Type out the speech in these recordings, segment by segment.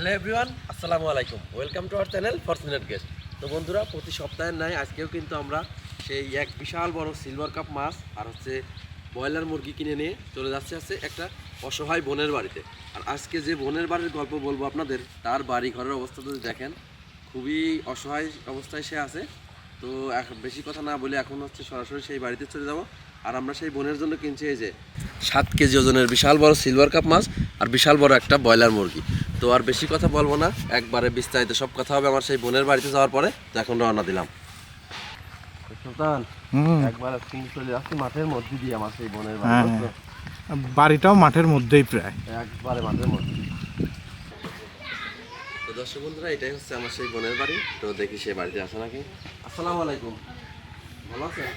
Hello everyone, আসসালামু আলাইকুম। Welcome to our channel fortunate guest. তো বন্ধুরা, প্রতি সপ্তাহের নাই আজকেও কিন্তু আমরা সেই এক বিশাল বড় সিলভার কাপ মাছ আর হচ্ছে ব্রয়লার মুরগি কিনে নিয়ে চলে যাচ্ছে আছে একটা অসহায় বোনের বাড়িতে। আর আজকে যে বোনের বাড়ির গল্প বলব আপনাদের, তার বাড়ি ঘরের অবস্থা যদি দেখেন, খুবই অসহায় অবস্থায় সে আছে। তো বেশি কথা না বলে এখন হচ্ছে সরাসরি সেই বাড়িতে চলে যাব। আর আমরা সেই বোনের জন্য কিনছি এই যে সাত কেজি ওজনের বিশাল বড় সিলভার কাপ মাছ আর বিশাল বড় একটা ব্রয়লার মুরগি। তো আর বেশি কথা বলব না। একবারে বিস্তারিত সব কথা হবে আমার সেই বোনের বাড়িতে যাওয়ার পরে। তো এখন রওনা দিলাম। সুলতান একবার তুমি চলে আসছি মাঠের মধ্যে দিয়ে আমার সেই বোনের হ্যাঁ, বাড়ি হ্যাঁ। বাড়িটাও মাঠের মধ্যেই প্রায়। একবারে মাঠের মধ্যে। তো দর্শক বন্ধুরা এটাই হচ্ছে আমার সেই বোনের বাড়ি। তো দেখি সেই বাড়িতে আসে নাকি? আসসালামু আলাইকুম। ভালো আছেন?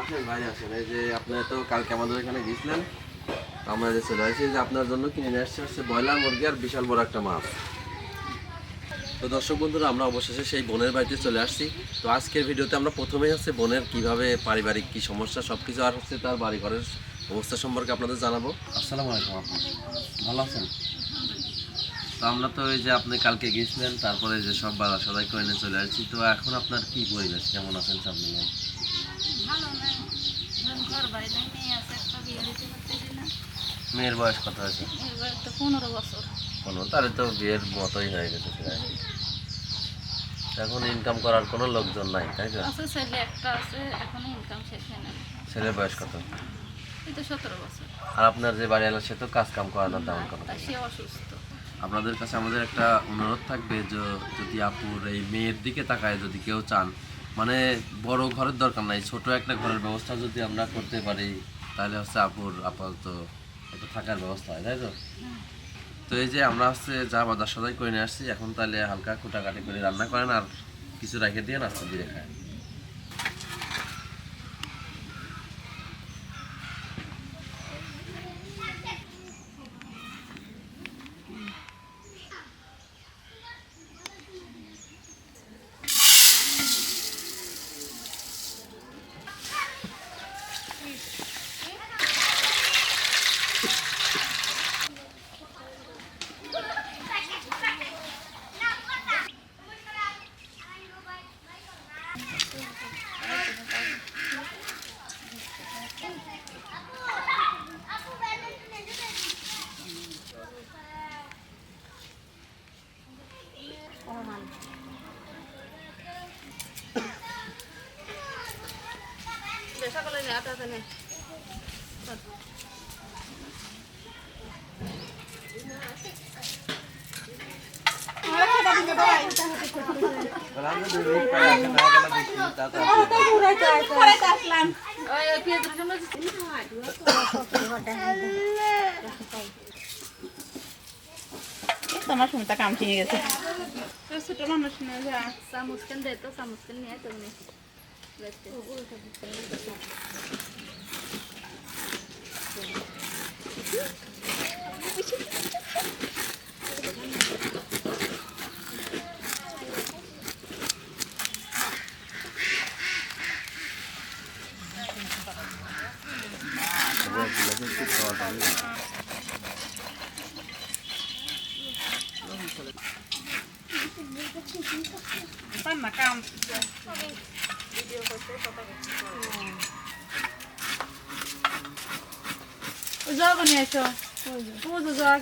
আসেন ভাই আসেন। এই যে আপনি তো কালকে আমাদের এখানে গিয়েছিলেন। আমরা যে চলে আসছি যে আপনার জন্য কিনে নিয়ে আসছে হচ্ছে ব্রয়লার মুরগি আর বিশাল বড় একটা মাছ। তো দর্শক বন্ধুরা আমরা অবশেষে সেই বোনের বাড়িতে চলে আসছি। তো আজকের ভিডিওতে আমরা প্রথমেই হচ্ছে বোনের কীভাবে পারিবারিক কি সমস্যা সব কিছু আর হচ্ছে তার বাড়ি ঘরের অবস্থা সম্পর্কে আপনাদের জানাব। আসসালামু আলাইকুম আপনি ভালো আছেন? তো আমরা তো এই যে আপনি কালকে গিয়েছিলেন তারপরে যে সব বাজার সদাই করে নিয়ে চলে আসছি। তো এখন আপনার কি পরিবেশ? কেমন আছেন সব মিলে ভালো না যখন ঘর বাড়ি নাই মেয়ে আছে একটা বিয়ে দিতে পারতেছি না মেয়ের বয়স কত তো পনেরো বছর তাহলে তো বিয়ের মতোই হয়ে গেছে এখন ইনকাম করার কোনো লোকজন নাই তাই তো? আছে ছেলে একটা আছে এখনও ইনকাম শেষ না ছেলের বয়স কত? এই তো সতেরো বছর। আর আপনার যে বাড়ি এলো সে তো কাজ কাম তেমন কোনো সে অসুস্থ। আপনাদের কাছে আমাদের একটা অনুরোধ থাকবে যে যদি আপুর এই মেয়ের দিকে তাকায় যদি কেউ চান মানে বড় ঘরের দরকার নাই ছোট একটা ঘরের ব্যবস্থা যদি আমরা করতে পারি তাহলে হচ্ছে আপুর আপাতত একটা থাকার ব্যবস্থা হয়, তাই তো? তো এই যে আমরা হচ্ছে যা বাজার সদাই করে নিয়ে আসছি, এখন তাহলে হালকা কুটাকাটি করে রান্না করেন আর কিছু রেখে দিয়ে নাস্তা দিয়ে খায়। সকালে আটা জানে ওই পেঁয়াজের তোমার সুমিতা কাম শিখে গেছে। ছোট মানুষ না চামচ কেন দে তো? চামচ কেন নিয়ে তুমি Thank you. নিয়ে এসো। বুঝো জগ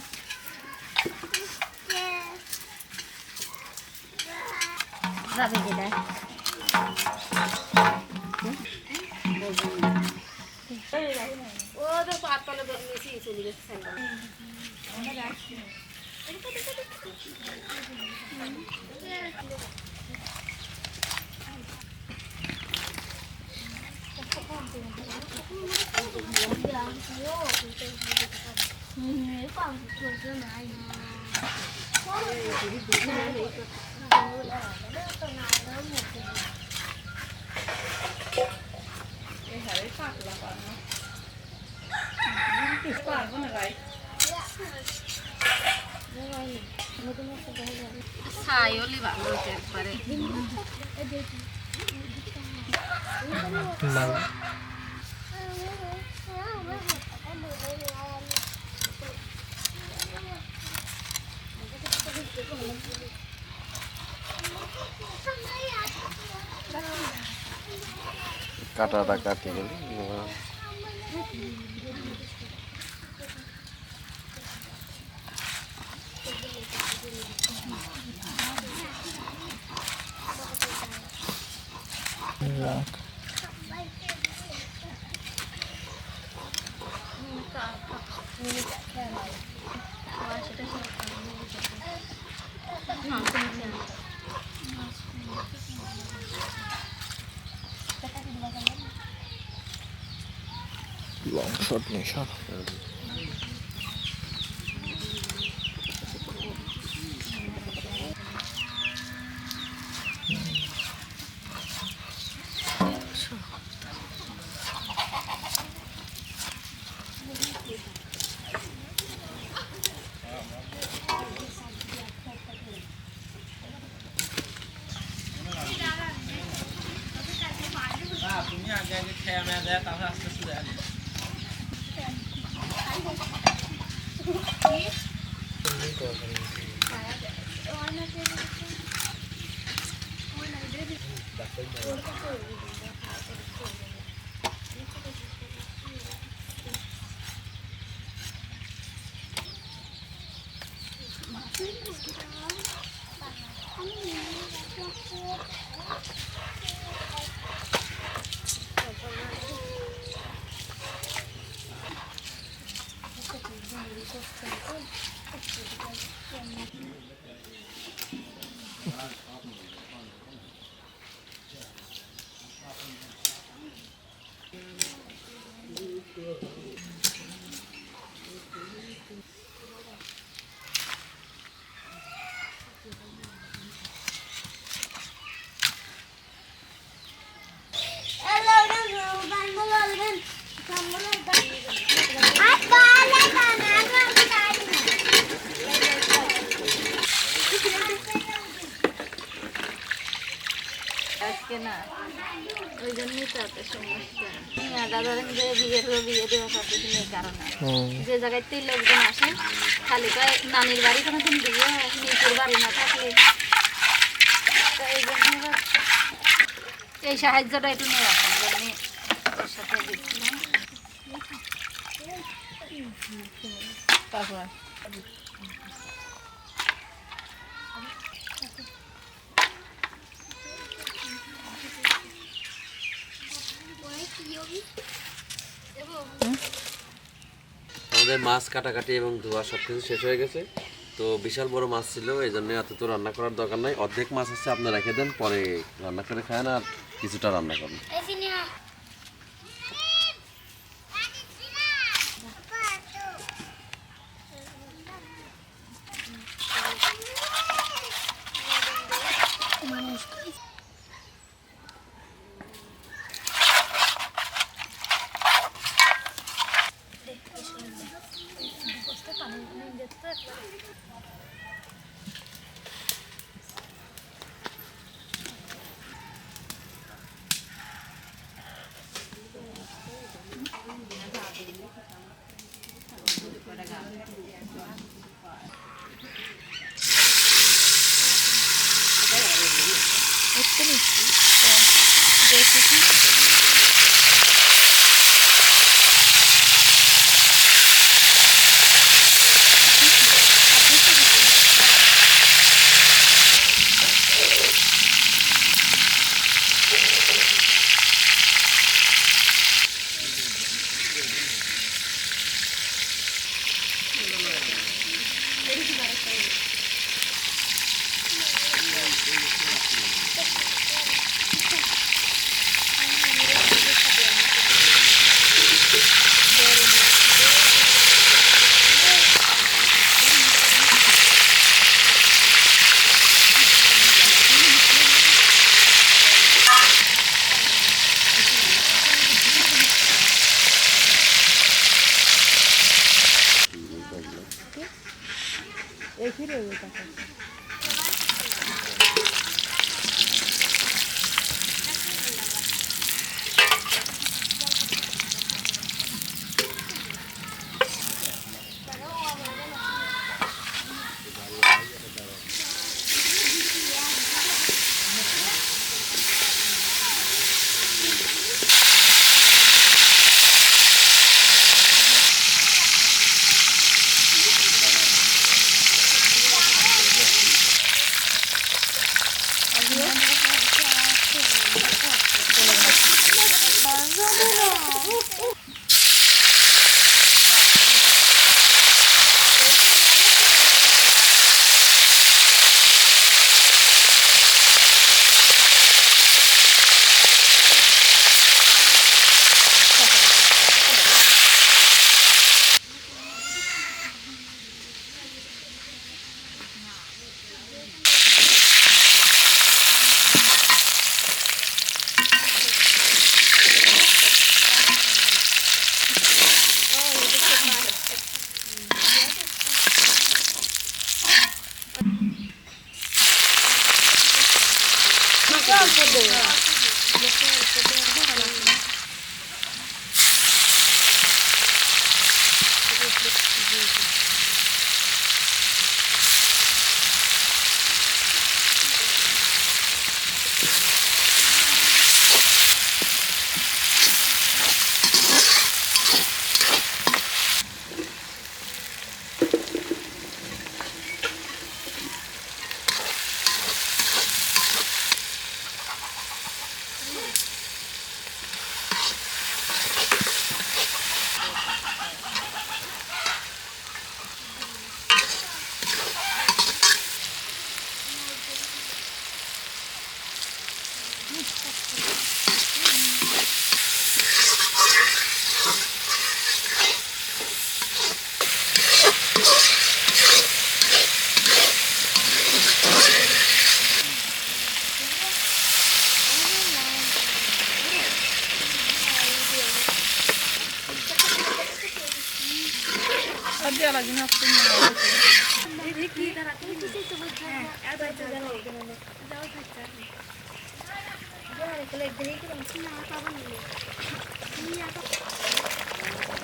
যাবে যেটা ও দেখো হাত তলে চলে গেছে না ভাই ছাইও ভালো হয়েছে একবারে kata tak kata ini Yeah. Shot nicht hat. Thank you. যে বিয়ে হলো বিয়ে দেওয়া পারতেছি না এই কারণে যে জায়গাতেই লোকজন আসে খালি কয় নানির বাড়ি কোনো দিন বিয়ে নিজের বাড়ি না থাকলে। এই জন্য এই সাহায্যটা একটু নিয়ে রাখার জন্য ওর সাথে দিচ্ছিলাম তারপর আমাদের মাছ কাটাকাটি এবং ধোয়া সব কিছু শেষ হয়ে গেছে। তো বিশাল বড় মাছ ছিল, এই জন্য এত তো রান্না করার দরকার নাই। অর্ধেক মাছ আছে, আপনি রেখে দেন, পরে রান্না করে খান আর কিছুটা রান্না করেন। দেখতে নিচ্ছি। দেখি আর นี่ตัวนี้นี่ยก็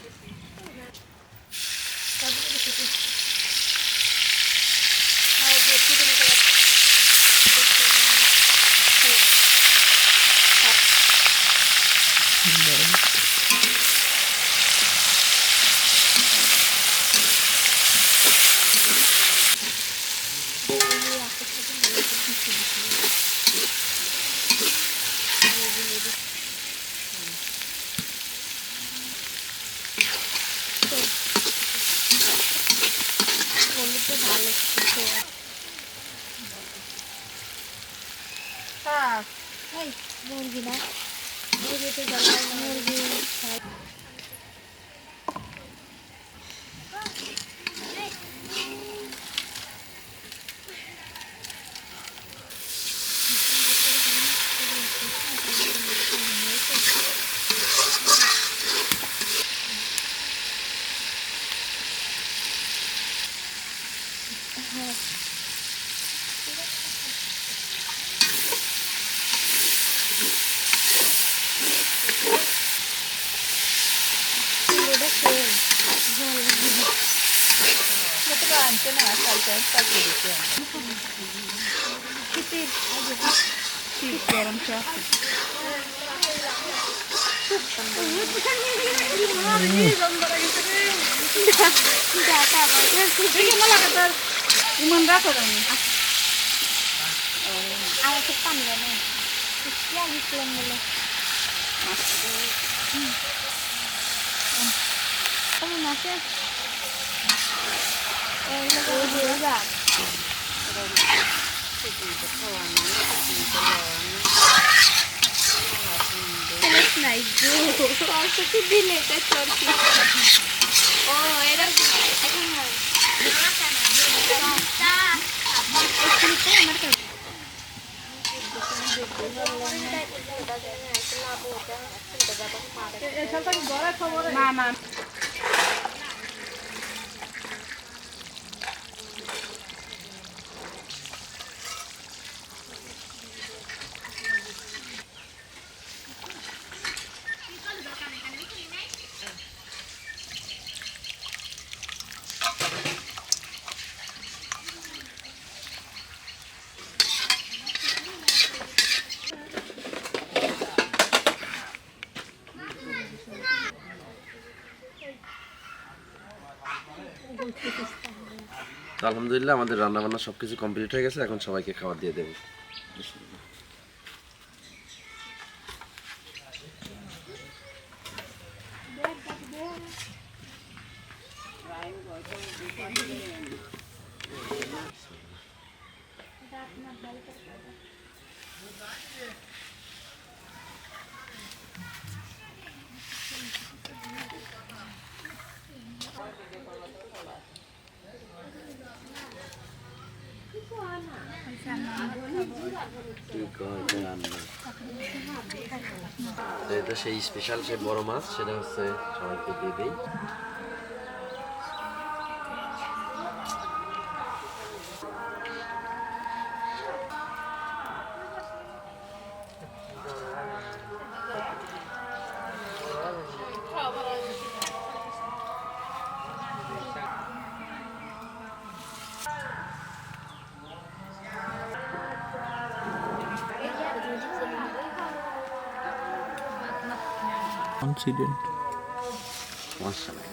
হ্যাঁ মুরগি না মুরগিতে মুরগি এটা সেম কত আনছে না কালকে কালকে দিতে শীতের আগে শীত গরম সব ডাটা ইমান রাখো আমি আমাকে পানি নেই আমি প্লেন বলে কেমন আছে নাই সরস্বতী দিলে এটা চলছে ও আমার কাছে আলহামদুলিল্লাহ আমাদের রান্নাবান্না সব কিছু কমপ্লিট হয়ে গেছে এখন সবাইকে খাবার দিয়ে দেবো। এটা সেই স্পেশাল সেই বড় মাছ সেটা হচ্ছে সবাইকে দিয়ে দিই। কনসিডেন্ট মশলা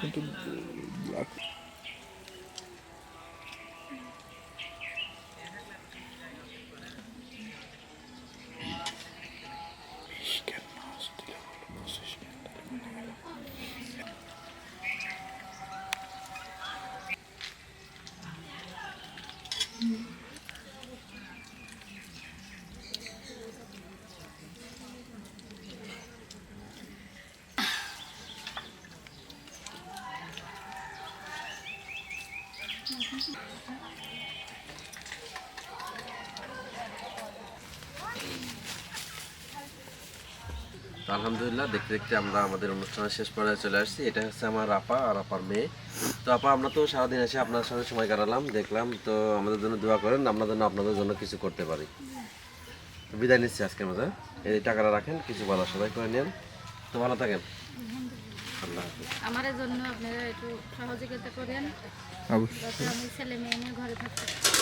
কিন্তু ব্ল্যাক আলহামদুলিল্লাহ, দেখতে দেখতে আমরা আমাদের অনুষ্ঠানের শেষ পর্যায়ে চলে আসছি। এটা হচ্ছে আমার আপা আর আপার মেয়ে। তো আপা, আমরা তো সারাদিন এসে আপনার সাথে সময় কাটালাম, দেখলাম। তো আমাদের জন্য দোয়া করেন, আমরা যেন আপনাদের জন্য কিছু করতে পারি। বিদায় নিচ্ছি আজকের মধ্যে এই টাকাটা রাখেন, কিছু বলা সবাই করে নেন। তো ভালো থাকেন। আমার জন্য আপনারা একটু সহযোগিতা করেন। অবশ্যই। আমি ছেলে মেয়ে নিয়ে ঘরে থাকতে।